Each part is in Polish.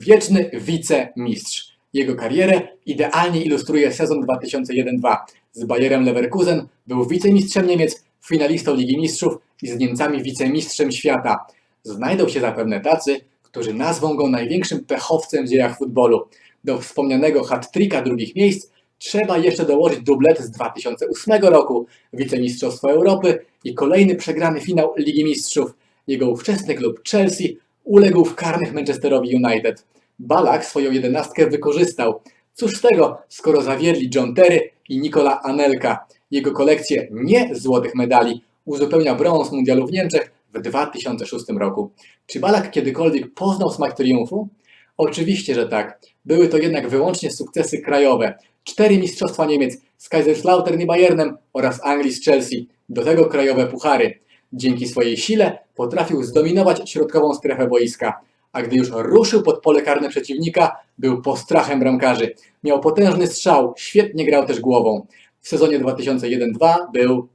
Wieczny wicemistrz. Jego karierę idealnie ilustruje sezon 2001-2. Z Bayerem Leverkusen był wicemistrzem Niemiec, finalistą Ligi Mistrzów i z Niemcami wicemistrzem świata. Znajdą się zapewne tacy, którzy nazwą go największym pechowcem w dziejach futbolu. Do wspomnianego hat-tricka drugich miejsc trzeba jeszcze dołożyć dublet z 2008 roku, wicemistrzostwo Europy i kolejny przegrany finał Ligi Mistrzów. Jego ówczesny klub Chelsea uległ w karnych Manchesterowi United. Balak swoją jedenastkę wykorzystał. Cóż z tego, skoro zawiedli John Terry i Nikola Anelka. Jego kolekcję nie złotych medali uzupełnia brąz mundialu w Niemczech w 2006 roku. Czy Balak kiedykolwiek poznał smak triumfu? Oczywiście, że tak. Były to jednak wyłącznie sukcesy krajowe. Cztery mistrzostwa Niemiec z Kaiserslautern i Bayernem oraz Anglii z Chelsea. Do tego krajowe puchary. Dzięki swojej sile potrafił zdominować środkową strefę boiska. A gdy już ruszył pod pole karne przeciwnika, był postrachem bramkarzy. Miał potężny strzał, świetnie grał też głową. W sezonie 2001-2 był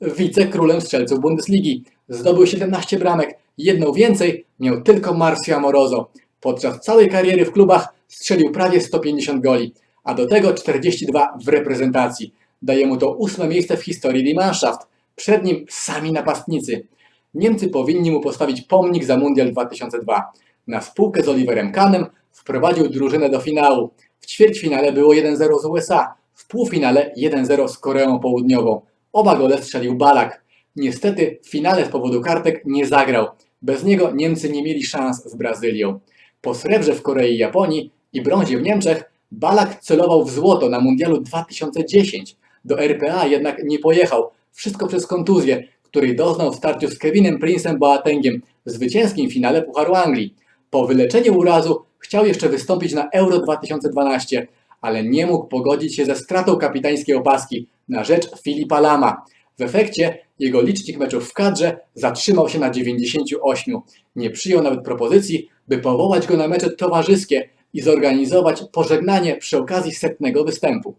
wicekrólem strzelców Bundesligi. Zdobył 17 bramek, jedną więcej miał tylko Marcio Amoroso. Podczas całej kariery w klubach strzelił prawie 150 goli, a do tego 42 w reprezentacji. Daje mu to ósme miejsce w historii Die Mannschaft. Przed nim sami napastnicy. Niemcy powinni mu postawić pomnik za Mundial 2002. Na spółkę z Oliverem Kahnem wprowadził drużynę do finału. W ćwierćfinale było 1-0 z USA, w półfinale 1-0 z Koreą Południową. Oba gole strzelił Balak. Niestety w finale z powodu kartek nie zagrał. Bez niego Niemcy nie mieli szans z Brazylią. Po srebrze w Korei i Japonii i brązie w Niemczech Balak celował w złoto na Mundialu 2010. Do RPA jednak nie pojechał. Wszystko przez kontuzję, której doznał w starciu z Kevinem Princem Boatengiem w zwycięskim finale Pucharu Anglii. Po wyleczeniu urazu chciał jeszcze wystąpić na Euro 2012, ale nie mógł pogodzić się ze stratą kapitańskiej opaski na rzecz Filipa Lama. W efekcie jego licznik meczów w kadrze zatrzymał się na 98. Nie przyjął nawet propozycji, by powołać go na mecze towarzyskie i zorganizować pożegnanie przy okazji setnego występu.